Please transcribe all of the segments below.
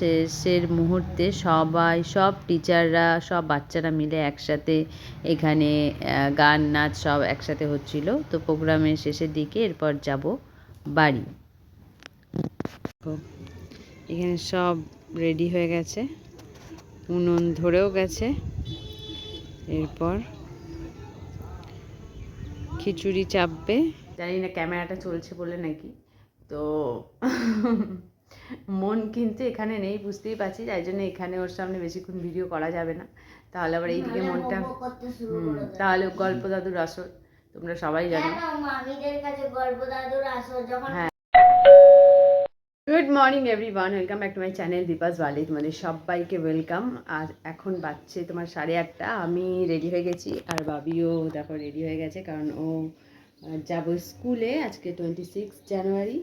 শেষের মুহূর্তে সবাই, সব টিচাররা সব বাচ্চারা মিলে একসাথে এখানে গান, নাচ সব একসাথে হচ্ছিল। তো প্রোগ্রামের শেষের দিকে এরপর যাব বাড়ি। এখানে সব রেডি হয়ে গেছে। উনুন ধরেও গেছে। এরপর খিচুড়ি চাপবে। জানি না, ক্যামেরাটা চলছে বলে নাকি। তো মন কিন্তু এখানে নেই বুঝতেই পারছি তাই জন্য এখানে ওর সামনে বেশিক্ষণ ভিডিও করা যাবে না। তাহলে আবার এইদিকে মনটা হুম, তাহলে গল্প দাদুর আসর তোমরা সবাই জানো। হ্যাঁ good morning everyone welcome back to my channel Deepa's বালি তোমাদের সবাইকে ওয়েলকাম আর এখন বাচ্চে তোমার সাড়ে আটটা। আমি রেডি হয়ে গেছি আর বাবিও দেখো রেডি হয়ে গেছে কারণ ও যাব স্কুলে আজকে টোয়েন্টি সিক্স জানুয়ারি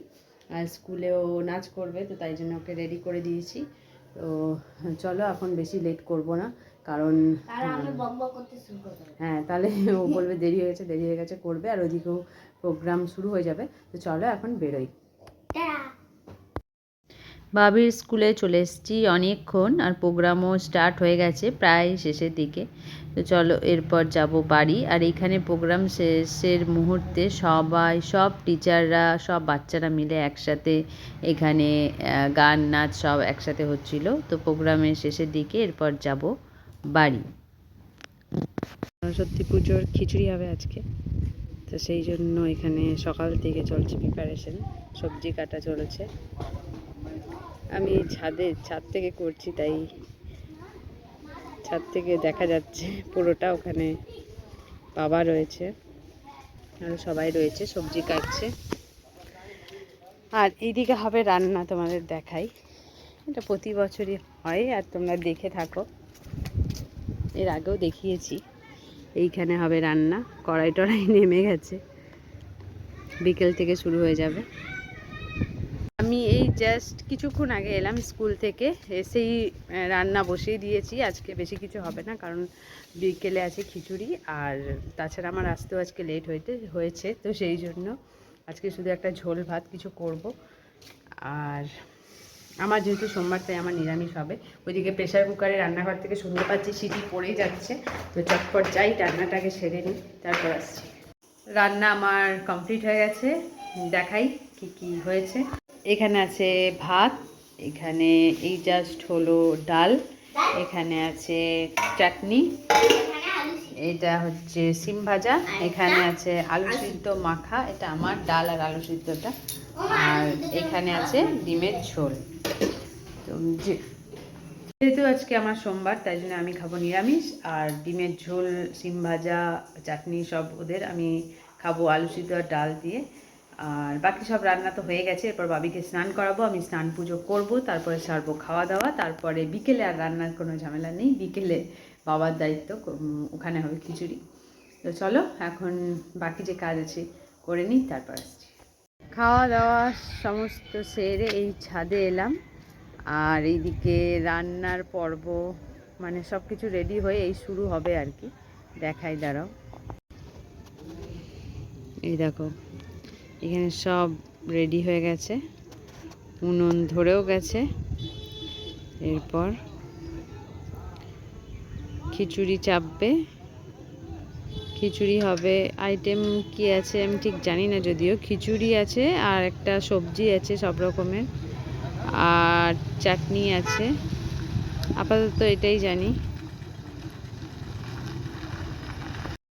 স্কুলেও নাচ করবে তো তাই জন্য ওকে রেডি করে দিয়েছি। তো চলো এখন বেশি লেট করব না কারণ হ্যাঁ তাহলে ও বলবে দেরি হয়ে গেছে দেরি হয়ে গেছে করবে আর ওদিকেও প্রোগ্রাম শুরু হয়ে যাবে। তো চলো এখন বেরোই। বাবির স্কুলে চলে এসেছি অনেকক্ষণ আর প্রোগ্রামও স্টার্ট হয়ে গেছে প্রায় শেষের দিকে। তো চলো এরপর যাব বাড়ি। আর এইখানে প্রোগ্রাম শেষের মুহূর্তে সবাই, সব টিচাররা সব বাচ্চারা মিলে একসাথে এখানে গান, নাচ সব একসাথে হচ্ছিল। তো প্রোগ্রামের শেষের দিকে এরপর যাব বাড়ি। সরস্বতী পুজোর খিচুড়ি হবে আজকে। তো সেই জন্য এখানে সকাল থেকে চলছে প্রিপারেশন সবজি কাটা চলেছে। আমি ছাদে, ছাদ থেকে করছি, তাই ছাদ থেকে দেখা যাচ্ছে পুরোটা ওখানে বাবা রয়েছে আরও সবাই রয়েছে, সবজি কাটছে। আর এইদিকে হবে রান্না তোমাদের দেখাই। এটা প্রতি বছরই হয় আর তোমরা দেখে থাকো। এর আগেও দেখিয়েছি। এইখানে হবে রান্না, কড়াই টড়াই নেমে গেছে। বিকেল থেকে শুরু হয়ে যাবে। জাস্ট কিছুক্ষণ আগে এলাম স্কুল থেকে, এসেই রান্না বসিয়ে দিয়েছি। আজকে বেশি কিছু হবে না, কারণ বিকেলে আছে খিচুড়ি, আর তাছাড়া আমার আসতেও আজকে লেট হইতে, হয়েছে, তো সেই জন্য আজকে শুধু একটা ঝোল ভাত কিছু করব। আর আমার যেহেতু সোমবার, তাই আমার নিরামিষ হবে। ওইদিকে প্রেশার কুকারে রান্নাঘর থেকে শুনতে পাচ্ছি সিটি পড়েই যাচ্ছে, তো চটপট যাই রান্নাটাকে সেরে নিই, তারপর আসছি। রান্না আমার কমপ্লিট হয়ে গেছে, দেখাই কি কি হয়েছে। এখানে আছে ভাত, এখানে এই জাস্ট হলো ডাল, এখানে আছে চাটনি। এটা হচ্ছে সিম ভাজা, এখানে আছে আলু সিদ্ধ মাখা, এটা আমার ডাল আর আলু সিদ্ধটা, আর এখানে আছে ডিমের ঝোল তো যেহেতু আজকে আমার সোমবার, তাই জন্য আমি খাব নিরামিষ, আর ডিমের ঝোল, সিম ভাজা, চাটনি সব ওদের, আমি খাব আলু সিদ্ধ আর ডাল দিয়ে আর বাকি সব রান্না তো হয়ে গেছে, এরপর বাবিকে স্নান করাবো, আমি স্নান পুজো করব, তারপরে সারবো খাওয়া দাওয়া, তারপরে বিকেলে আর রান্নার কোনো ঝামেলা নেই, বিকেলে বাবার দায়িত্ব ওখানে হবে খিচুড়ি। তো চলো, এখন বাকি যে কাজ আছে করে নিই, তারপর আসছি। খাওয়া দাওয়া সমস্ত সেরে এই ছাদে এলাম, আর এইদিকে রান্নার পর্ব মানে সব কিছু রেডি হয়ে এই শুরু হবে আর কি। দেখাই, দাঁড়াও। এই দেখো এখানে সব রেডি হয়ে গেছে। উনুন ধরেও গেছে। এরপর খিচুড়ি চাপবে। খিচুড়ি হবে আইটেম কি আছে আমি ঠিক জানি না যদিও। খিচুড়ি আছে আর একটা সবজি আছে সব রকমের। আর চাটনি আছে। আপাতত এটাই জানি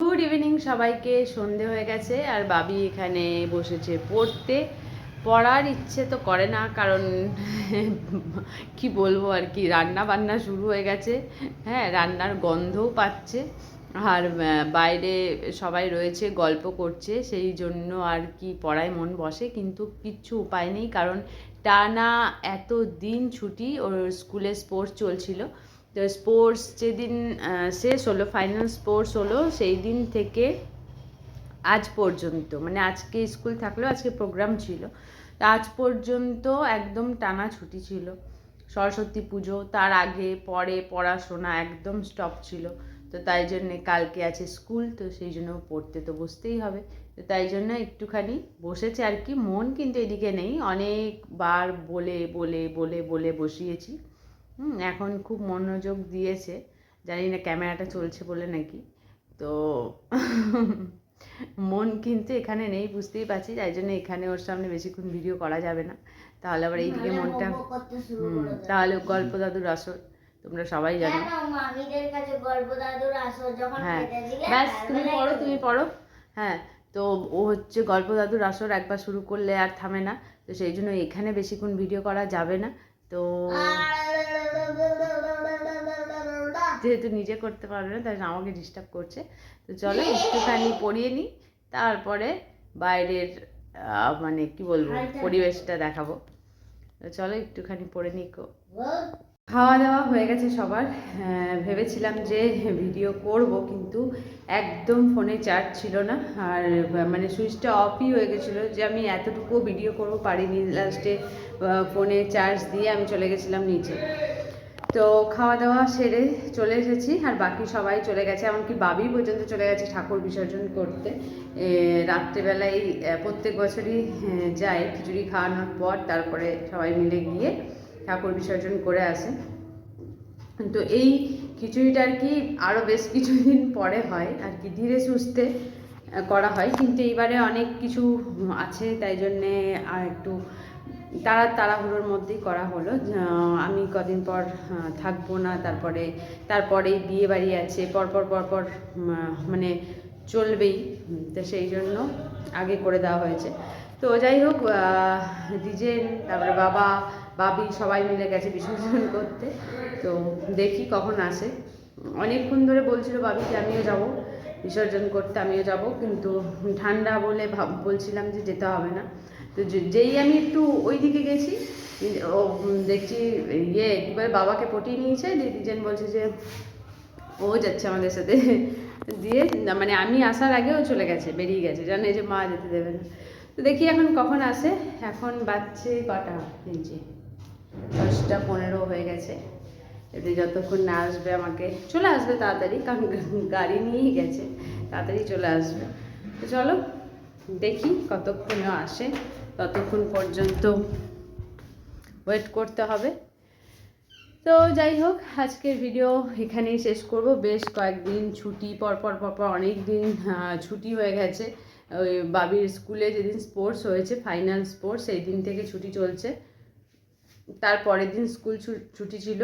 গুড ইভিনিং সবাইকে সন্ধে হয়ে গেছে আর বাবি এখানে বসেছে পড়তে। পড়ার ইচ্ছে তো করে না, কারণ কি বলব আর কি রান্না বান্না শুরু হয়ে গেছে। হ্যাঁ রান্নার গন্ধও পাচ্ছে। আর বাইরে সবাই রয়েছে, গল্প করছে, সেই জন্য আর কি পড়ায় মন বসে, কিন্তু কিচ্ছু উপায় নেই, কারণ টানা এত দিন ছুটি, ওর স্কুলে স্পোর্টস চলছিল। তো স্পোর্টস যেদিন শেষ হলো ফাইনাল স্পোর্টস হলো, সেই দিন থেকে আজ পর্যন্ত মানে আজকে স্কুল থাকলেও আজকে প্রোগ্রাম ছিল, তা আজ পর্যন্ত একদম টানা ছুটি ছিল। সরস্বতী পুজো, তার আগে, পরে পড়াশোনা একদম স্টপ ছিল। তো তাই জন্যে কালকে আছে স্কুল তো সেই জন্য পড়তে তো বসতেই হবে। তো তাই জন্য একটুখানি বসেছে আর কি, মন কিন্তু এদিকে নেই। অনেকবার বলে বলে বলে বলে বসিয়েছি। হুম এখন খুব মনোযোগ দিয়েছে। জানি না ক্যামেরাটা চলছে বলে নাকি। তো মন কিন্তু এখানে নেই বুঝতেই পারছি। তাই জন্য এখানে ওর সামনে বেশিক্ষণ ভিডিও করা যাবে না। তাহলে আবার এইদিকে মনটা তাহলে গল্প দাদুর আসর তোমরা সবাই জানো। কেন মামিদের কাছে গল্প দাদুর আসর যখন হ্যাঁ। ব্যাস তুমি পড়ো তুমি পড়ো। হ্যাঁ তো ও হচ্ছে গল্প দাদুর আসর একবার শুরু করলে আর থামে না। তো সেই জন্য এখানে বেশিক্ষণ ভিডিও করা যাবে না। তো যেহেতু নিজে করতে পারবে না তাই আমাকে ডিস্টার্ব করছে। তো চলো একটুখানি পড়িয়ে নিই তারপরে বাইরের মানে কি বলব পরিবেশটা দেখাবো। তো চলো একটুখানি পড়ে নিকো খাওয়া দাওয়া হয়ে গেছে সবার। হ্যাঁ, ভেবেছিলাম যে ভিডিও করব কিন্তু একদম ফোনে চার্জ ছিল না। আর মানে সুইচটা অফই হয়ে গেছিল যে আমি এতটুকু ভিডিও করব পারিনি। লাস্টে ফোনে চার্জ দিয়ে আমি চলে গেছিলাম নিচে। তো খাওয়া দাওয়া সেরে চলে এসেছি আর বাকি সবাই চলে গেছে। এমনকি বাবি পর্যন্ত চলে গেছে ঠাকুর বিসর্জন করতে। রাত্রেবেলায় প্রত্যেক বছরই যায় খিচুড়ি খাওয়ানোর পর তারপরে সবাই মিলে গিয়ে ঠাকুর বিসর্জন করে আসে। তো এই খিচুড়িটা আর কি আরও বেশ কিছুদিন পরে হয়। আর কি ধীরে সুস্থে করা হয়। কিন্তু এইবারে অনেক কিছু আছে, তাই জন্যে আর একটু তাড়া তাড়াহুড়োর মধ্যেই করা হলো। আমি কদিন পর থাকব না, তারপরে তারপরে বিয়ে বাড়ি আছে, পরপর পরপর মানে চলবেই। তো সেই জন্য আগে করে দেওয়া হয়েছে। তো যাই হোক ডিজেন, তারপরে বাবা, বাবি সবাই মিলে গেছে বিসর্জন করতে। তো দেখি কখন আসে। অনেকক্ষণ ধরে বলছিল বাবি যে আমিও যাব, বিসর্জন করতে আমিও যাব, কিন্তু ঠান্ডা বলে ভাব, বলছিলাম যে যেতে হবে না। তো যেই আমি একটু ওই দিকে গেছি, ও দেখছি ইয়ে একবার বাবাকে পটিয়ে নিয়েছে, দিয়ে ডিজেন বলছে যে, ও যাচ্ছে আমাদের সাথে। দিয়ে মানে আমি আসার আগেও চলে গেছে, বেরিয়ে গেছে, জানে যে মা যেতে দেবে না। তো দেখি এখন কখন আসে, এখন বাচ্চে কটা? যে দশটা পনেরো হয়ে গেছে। এতে যতক্ষণ না আসবে আমাকে, চলে আসবে তাড়াতাড়ি, কারণ গাড়ি নিয়েই গেছে, তাড়াতাড়ি চলে আসবে। তো চলো, দেখি কতক্ষণে আসে। ততক্ষণ পর্যন্ত ওয়েট করতে হবে। তো যাই হোক, আজকের ভিডিও এখানেই শেষ করব। বেশ কয়েকদিন ছুটি পর পর পর পর অনেক দিন ছুটি হয়ে গেছে। ওই বাবির স্কুলে যেদিন স্পোর্টস হয়েছে ফাইনাল স্পোর্টস সেই দিন থেকে ছুটি চলছে। তার পরের দিন স্কুল ছুটি ছিল।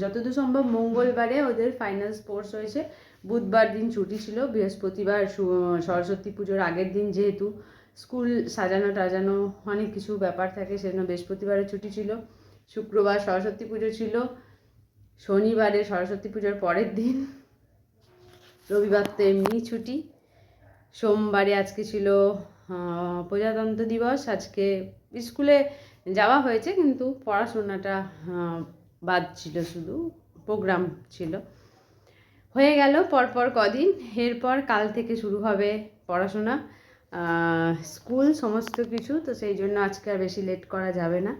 যতদূর সম্ভব মঙ্গলবারে ওদের ফাইনাল স্পোর্টস হয়েছে। বুধবার দিন ছুটি ছিল। বৃহস্পতিবার সরস্বতী পুজোর আগের দিন যেহেতু স্কুল সাজানো টাজানো অনেক কিছু ব্যাপার থাকে, সেজন্য বৃহস্পতিবারের ছুটি ছিল, শুক্রবার সরস্বতী পুজো ছিল শনিবারে সরস্বতী পুজোর পরের দিন, রবিবার তো এমনি ছুটি। সোমবারে আজকে ছিল প্রজাতন্ত্র দিবস, আজকে স্কুলে যাওয়া হয়েছে, কিন্তু পড়াশোনাটা বাদ ছিল শুধু, প্রোগ্রাম ছিল। হয়ে গেল পরপর কদিন, এরপর কাল থেকে শুরু হবে পড়াশোনা। স্কুল সমস্ত কিছু, তো সেই জন্য আজকে আর বেশি লেট করা যাবে না।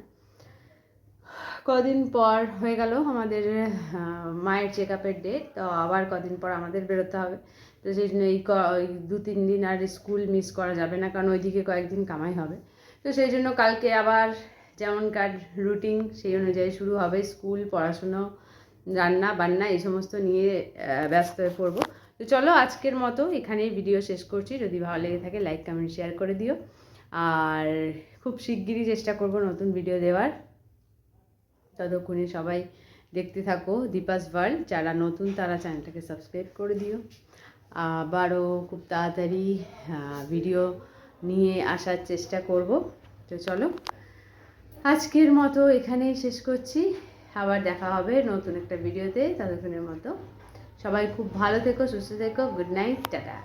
কদিন পর হয়ে গেল আমাদের মায়ের চেক আপের ডেট তো আবার কদিন পর আমাদের বেরোতে হবে। তো সেই জন্য এই দু তিন দিন আর স্কুল মিস করা যাবে না, কারণ ওইদিকে কয়েকদিন কামাই হবে। তো সেই জন্য কালকে আবার যেমনকার রুটিন সেই অনুযায়ী শুরু হবে স্কুল, পড়াশুনো রান্না বান্না এই সমস্ত নিয়ে ব্যস্ত হয়ে পড়ব। তো চলো আজকের মতো এখানেই ভিডিও শেষ করছি। যদি ভালো লেগে থাকে লাইক কমেন্ট শেয়ার করে দিও। আর খুব শিগগিরই চেষ্টা করব নতুন ভিডিও দেওয়ার। ততক্ষণে সবাই দেখতে থাকো, দীপাস ওয়ার্ল্ড যারা নতুন, তারা চ্যানেলটাকে সাবস্ক্রাইব করে দিও। আবারও খুব তাড়াতাড়ি ভিডিও নিয়ে আসার চেষ্টা করব। তো চলো, আজকের মতো এখানেই শেষ করছি। আবার দেখা হবে নতুন একটা ভিডিওতে ততক্ষণের মতো। সবাই খুব ভালো থেকো সুস্থ থেকো গুড নাইট টাটা।